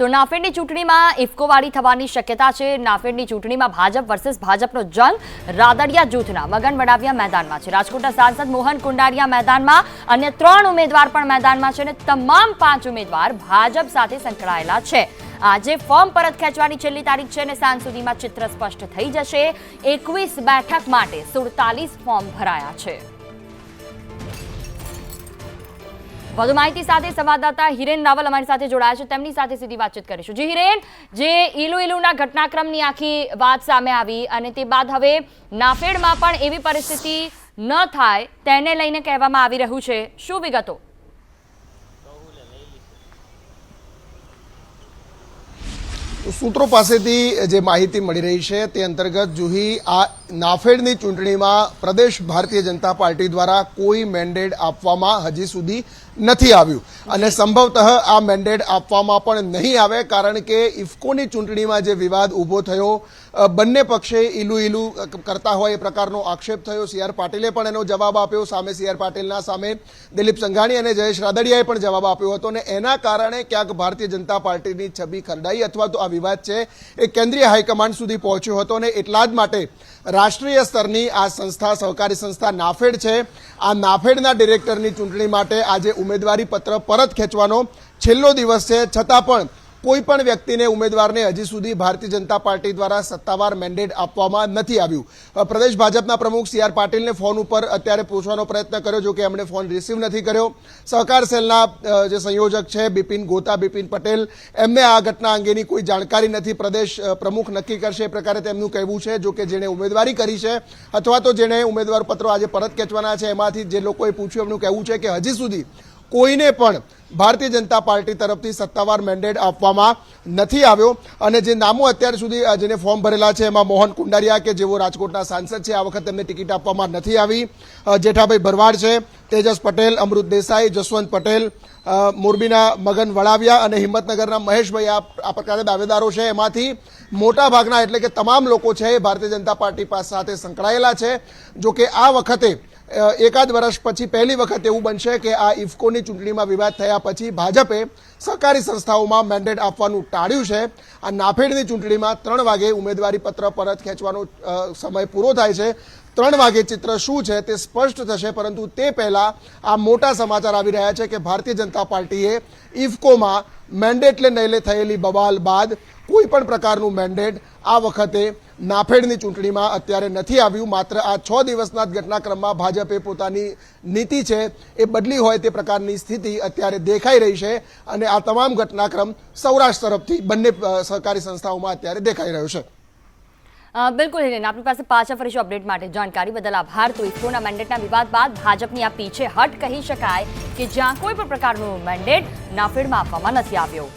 તો નાફેડની ચૂંટણીમાં ઇફકોવાળી થવાની શક્યતા છે. નાફેડની ચૂંટણીમાં ભાજપ વર્સેસ ભાજપનો જંગ. રાદડિયા જૂથના મગન વડાવિયા મેદાનમાં છે. રાજકોટના સાંસદ મોહન કુંડારિયા મેદાનમાં અન્ય ત્રણ ઉમેદવાર પણ મેદાનમાં છે અને તમામ પાંચ ઉમેદવાર ભાજપ સાથે સંકળાયેલા છે. આજે ફોર્મ પરત ખેંચવાની છેલ્લી તારીખ છે અને સાંજ સુધીમાં ચિત્ર સ્પષ્ટ થઈ જશે. એકવીસ બેઠક માટે સુડતાલીસ ફોર્મ ભરાયા છે. વધુ માહિતી સાથે સંવાદદાતા હિરેન રાવલ અમારી સાથે જોડાયા છે. તેમની સાથે સીધી વાતચીત કરીશું. જી હિરેન, જે ઈલુ ઈલુના ઘટનાક્રમની આખી વાત સામે આવી અને તે બાદ હવે નાફેડમાં પણ એવી પરિસ્થિતિ ન થાય તેને લઈને કહેવામાં આવી રહ્યું છે. શું વિગતો? સૂત્રો પાસેથી જે માહિતી મળી રહી છે તે અંતર્ગત જુહી આ નાફેડની ચૂંટણીમાં પ્રદેશ ભારતીય જનતા પાર્ટી દ્વારા કોઈ મેન્ડેટ આપવામાં હજી સુધી નથી આવ્યું. અને સંભવતઃ આ મેન્ડેટ આપવામાં પણ નહીં આવે, કારણ કે ઇફકોની ચૂંટણીમાં જે વિવાદ ઊભો થયો બંને પક્ષે ઈલું ઈલું કરતા હોય એ પ્રકારનો આક્ષેપ થયો. સી આર પાટીલે પણ એનો જવાબ આપ્યો, સામે સી આર પાટીલના, સામે દિલીપ સંઘાણી અને જયેશ રાદડિયાએ પણ જવાબ આપ્યો હતો. અને એના કારણે ક્યાંક ભારતીય જનતા પાર્ટીની છબી ખરડાઈ અથવા તો આ વિવાદ છે એ કેન્દ્રીય હાઈકમાન્ડ સુધી પહોંચ્યો હતો અને એટલા જ માટે રાષ્ટ્રીય સ્તરની આ સંસ્થા, સહકારી સંસ્થા નાફેડ છે. આ નાફેડના ડિરેક્ટરની ચૂંટણી માટે આજે ઉમેદવારી પત્ર પરત ખેંચવાનો છેલ્લો દિવસ છે. છતાં પણ કોઈ પણ વ્યક્તિને ઉમેદવારને હજી સુધી ભારતીય જનતા પાર્ટી દ્વારા સત્તાવાર મેન્ડેટ આપવામાં નથી આવ્યું. પ્રદેશ ભાજપના પ્રમુખ સી આર પાટીલને ફોન ઉપર અત્યારે પૂછવાનો પ્રયત્ન કર્યો જો કે એમણે ફોન રિસીવ નથી કર્યો. સહકાર સેલના જે સંયોજક છે, બિપિન ગોતા, બિપિન પટેલ, એમને આ ઘટના અંગેની કોઈ જાણકારી નથી. પ્રદેશ પ્રમુખ નક્કી કરશે એ પ્રકારે તેમનું કહેવું છે જો કે જેણે ઉમેદવારી કરી છે, અથવા તો જેણે ઉમેદવાર પત્રો આજે પરત ખેંચવાના છે, એમાંથી જે લોકોએ પૂછ્યું એમનું કહેવું છે કે હજી સુધી કોઈને પણ ભારતીય જનતા પાર્ટી તરફથી સત્તાવાર મેન્ડેટ આપવામાં નથી આવ્યો. અને જે નામો અત્યાર સુધી જેને ફોર્મ ભરેલા છે, એમાં મોહન કુંડારિયા કે જેઓ રાજકોટના સાંસદ છે, આ વખત તેમને ટિકિટ આપવામાં નથી આવી. જેઠાભાઈ ભરવાડ છે તેજસ પટેલ, અમૃત દેસાઈ, જસવંત પટેલ મોરબીના મગન વડાવિયા અને હિંમતનગરના મહેશભાઈ આ પ્રકારે દાવેદારો છે. એમાંથી મોટા ભાગના એટલે કે તમામ લોકો છે એ ભારતીય જનતા પાર્ટી સાથે સંકળાયેલા છે. જો કે આ વખતે એકાદ વર્ષ પછી, પહેલી વખત એવું બનશે કે આ ઇફકોની ચૂંટણીમાં વિવાદ થયા પછી ભાજપે સહકારી સંસ્થાઓમાં મેન્ડેટ આપવાનું ટાળ્યું છે. આ નાફેડની ચૂંટણીમાં ત્રણ વાગે ઉમેદવારી પત્ર પરત ખેંચવાનો સમય પૂરો થાય છે. ત્રણ વાગે ચિત્ર શું છે તે સ્પષ્ટ થશે, પરંતુ તે પહેલા આ મોટા સમાચાર આવી રહ્યા છે કે ભારતીય જનતા પાર્ટીએ ઇફકોમાં મેન્ડેટલે નહીલે થયેલી બવાલ બાદ કોઈ પણ પ્રકારનું મેન્ડેટ આ વખતે નાફેડની ચૂંટણીમાં અત્યારે નથી આવ્યું. માત્ર આ છ દિવસના જ ઘટનાક્રમમાં ભાજપે પોતાની નીતિ છે એ બદલી હોય તે પ્રકારની સ્થિતિ અત્યારે દેખાઈ રહી છે અને આ તમામ ઘટનાક્રમ સૌરાષ્ટ્ર તરફથી બંને સહકારી સંસ્થાઓમાં અત્યારે દેખાઈ રહ્યો છે. બિલકુલ હિરેન આપણી પાસે પાછા ફરીશું અપડેટ માટે. જાણકારી બદલ આભાર. તો ઇફકોના મેન્ડેટના વિવાદ બાદ ભાજપની આ પીછે હટ કહી શકાય કે જ્યાં કોઈ પણ પ્રકારનું મેન્ડેટ નાફેડમાં આપવામાં નથી આવ્યો.